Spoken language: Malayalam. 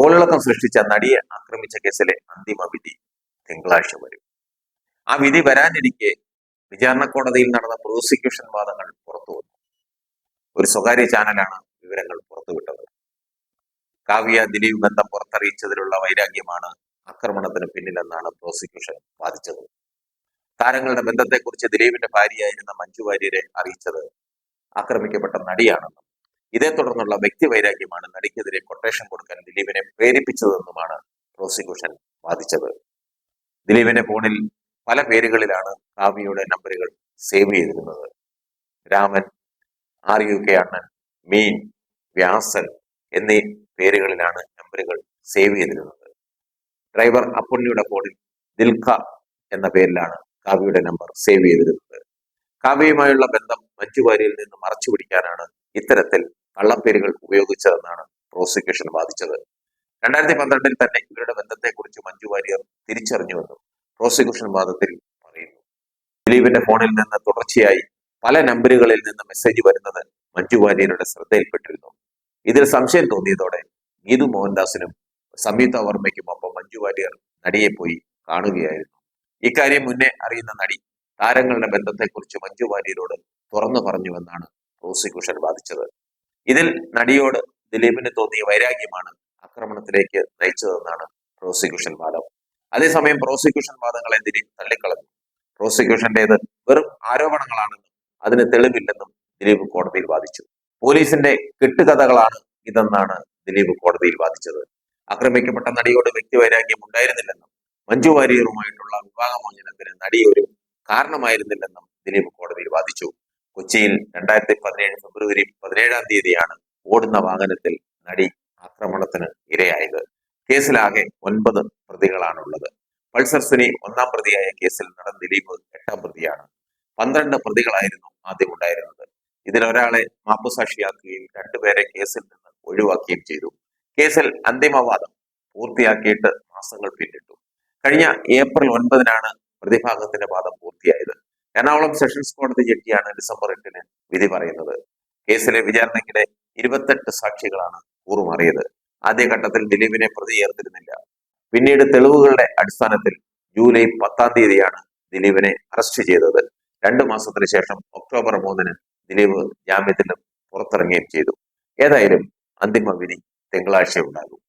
കോളിളക്കം സൃഷ്ടിച്ച നടിയെ ആക്രമിച്ച കേസിലെ അന്തിമ വിധി തിങ്കളാഴ്ച വരും. ആ വിധി വരാനിരിക്കെ വിചാരണ കോടതിയിൽ നടന്ന പ്രോസിക്യൂഷൻ വാദങ്ങൾ പുറത്തു വന്നു. ഒരു സ്വകാര്യ ചാനലാണ് വിവരങ്ങൾ പുറത്തുവിട്ടത്. കാവ്യ ദിലീപ് ബന്ധം പുറത്തറിയിച്ചതിലുള്ള വൈരാഗ്യമാണ് ആക്രമണത്തിന് പിന്നിലെന്നാണ് പ്രോസിക്യൂഷൻ വാദിച്ചത്. താരങ്ങളുടെ ബന്ധത്തെക്കുറിച്ച് ദിലീപിന്റെ ഭാര്യയായിരുന്ന മഞ്ജു വാര്യരെ അറിയിച്ചത് ആക്രമിക്കപ്പെട്ട നടിയാണെന്നും ഇതേ തുടർന്നുള്ള വ്യക്തി വൈരാഗ്യമാണ് നടിക്കെതിരെ കൊട്ടേഷൻ കൊടുക്കാൻ ദിലീപിനെ പ്രേരിപ്പിച്ചതെന്നുമാണ് പ്രോസിക്യൂഷൻ വാദിച്ചത്. ദിലീപിന്റെ ഫോണിൽ പല പേരുകളിലാണ് കാവ്യയുടെ നമ്പറുകൾ സേവ് ചെയ്തിരുന്നത്. രാമൻ ആർ യു കെ അണ്ണൻ മീൻ വ്യാസൻ എന്നീ പേരുകളിലാണ് നമ്പറുകൾ സേവ് ചെയ്തിരുന്നത്. ഡ്രൈവർ അപ്പുണ്ണിയുടെ ഫോണിൽ ദിൽഖ എന്ന പേരിലാണ് കാവ്യയുടെ നമ്പർ സേവ് ചെയ്തിരുന്നത്. കാവ്യയുമായുള്ള ബന്ധം മഞ്ജുവാരിയിൽ നിന്ന് മറച്ചു പിടിക്കാനാണ് ഇത്തരത്തിൽ കള്ളപ്പേരുകൾ ഉപയോഗിച്ചതെന്നാണ് പ്രോസിക്യൂഷൻ വാദിച്ചത്. രണ്ടായിരത്തി പന്ത്രണ്ടിൽ തന്നെ ഇവരുടെ ബന്ധത്തെക്കുറിച്ച് മഞ്ജു വാര്യർ തിരിച്ചറിഞ്ഞുവെന്നും പ്രോസിക്യൂഷൻ വാദത്തിൽ പറയുന്നു. ദിലീപിന്റെ ഫോണിൽ നിന്ന് തുടർച്ചയായി പല നമ്പറുകളിൽ നിന്ന് മെസ്സേജ് വരുന്നത് മഞ്ജു വാര്യരുടെ ശ്രദ്ധയിൽപ്പെട്ടിരുന്നു. ഇതിൽ സംശയം തോന്നിയതോടെ ഗീതു മോഹൻദാസിനും സംയുക്ത വർമ്മയ്ക്കുമൊപ്പം മഞ്ജു വാര്യർ നടിയെ പോയി കാണുകയായിരുന്നു. ഇക്കാര്യം മുന്നേ അറിയുന്ന നടി താരങ്ങളുടെ ബന്ധത്തെക്കുറിച്ച് മഞ്ജു വാര്യരോട് തുറന്നു പറഞ്ഞുവെന്നാണ് പ്രോസിക്യൂഷൻ വാദിച്ചത്. ഇതിൽ നടിയോട് ദിലീപിന് തോന്നിയ വൈരാഗ്യമാണ് ആക്രമണത്തിലേക്ക് നയിച്ചതെന്നാണ് പ്രോസിക്യൂഷൻ വാദം. അതേസമയം പ്രോസിക്യൂഷൻ വാദങ്ങളെ ദിലീപ് തള്ളിക്കളഞ്ഞു. പ്രോസിക്യൂഷന്റേത് വെറും ആരോപണങ്ങളാണെന്നും അതിന് തെളിവില്ലെന്നും ദിലീപ് കോടതിയിൽ വാദിച്ചു. പോലീസിന്റെ കെട്ടുകഥകളാണ് ഇതെന്നാണ് ദിലീപ് കോടതിയിൽ വാദിച്ചത്. ആക്രമിക്കപ്പെട്ട നടിയോട് വ്യക്തിവൈരാഗ്യം ഉണ്ടായിരുന്നില്ലെന്നും മഞ്ജു വാര്യറുമായിട്ടുള്ള വിവാഹമോചനത്തിന് നടി ഒരു കാരണമായിരുന്നില്ലെന്നും ദിലീപ് കോടതിയിൽ വാദിച്ചു. കൊച്ചിയിൽ രണ്ടായിരത്തി പതിനേഴ് ഫെബ്രുവരി പതിനേഴാം തീയതിയാണ് ഓടുന്ന വാഹനത്തിൽ നടി ആക്രമണത്തിന് ഇരയായത്. കേസിലാകെ ഒൻപത് പ്രതികളാണുള്ളത്. പൾസർ സുനി ഒന്നാം പ്രതിയായ കേസിൽ നടൻ ദിലീപ് എട്ടാം പ്രതിയാണ്. പന്ത്രണ്ട് പ്രതികളായിരുന്നു ആദ്യം ഉണ്ടായിരുന്നത്. ഇതിൽ ഇതിലൊരാളെ മാപ്പുസാക്ഷിയാക്കുകയും രണ്ടുപേരെ കേസിൽ നിന്ന് ഒഴിവാക്കുകയും ചെയ്തു. കേസിൽ അന്തിമവാദം പൂർത്തിയാക്കിയിട്ട് മാസങ്ങൾ പിന്നിട്ടു. കഴിഞ്ഞ ഏപ്രിൽ ഒൻപതിനാണ് പ്രതിഭാഗത്തിന്റെ വാദം പൂർത്തിയായത്. എറണാകുളം സെഷൻസ് കോടതി ജഡ്ജിയാണ് ഡിസംബർ എട്ടിന് വിധി പറയുന്നത്. കേസിലെ വിചാരണയ്ക്കിടെ ഇരുപത്തെട്ട് സാക്ഷികളാണ് കൂറുമാറിയത്. ആദ്യഘട്ടത്തിൽ ദിലീപിനെ പ്രതി ചേർത്തിരുന്നില്ല പിന്നീട് തെളിവുകളുടെ അടിസ്ഥാനത്തിൽ ജൂലൈ പത്താം തീയതിയാണ് ദിലീപിനെ അറസ്റ്റ് ചെയ്തത്. രണ്ടു മാസത്തിന് ശേഷം ഒക്ടോബർ മൂന്നിന് ദിലീപ് ജാമ്യത്തിൽ പുറത്തിറങ്ങുകയും ചെയ്തു. ഏതായാലും അന്തിമ വിധി തിങ്കളാഴ്ച ഉണ്ടാകും.